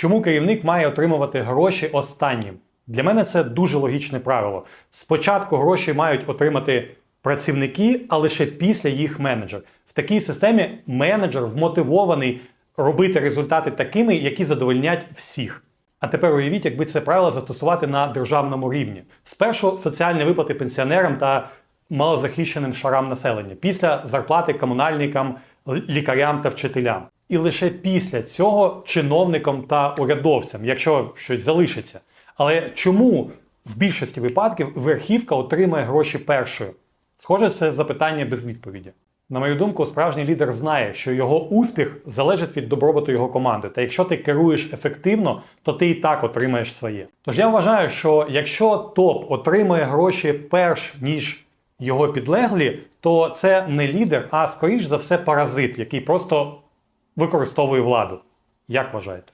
Чому керівник має отримувати гроші останнім? Для мене це дуже логічне правило. Спочатку гроші мають отримати працівники, а лише після їх менеджер. В такій системі менеджер вмотивований робити результати такими, які задовольнять всіх. А тепер уявіть, якби це правило застосувати на державному рівні. Спершу соціальні виплати пенсіонерам та малозахищеним шарам населення, після зарплати комунальникам, лікарям та вчителям. І лише після цього чиновникам та урядовцям, якщо щось залишиться. Але чому в більшості випадків верхівка отримує гроші першою? Схоже, це запитання без відповіді. На мою думку, справжній лідер знає, що його успіх залежить від добробуту його команди. Та якщо ти керуєш ефективно, то ти і так отримаєш своє. Тож я вважаю, що якщо топ отримує гроші перш ніж його підлеглі, то це не лідер, а скоріш за все паразит, який просто використовує владу. Як вважаєте?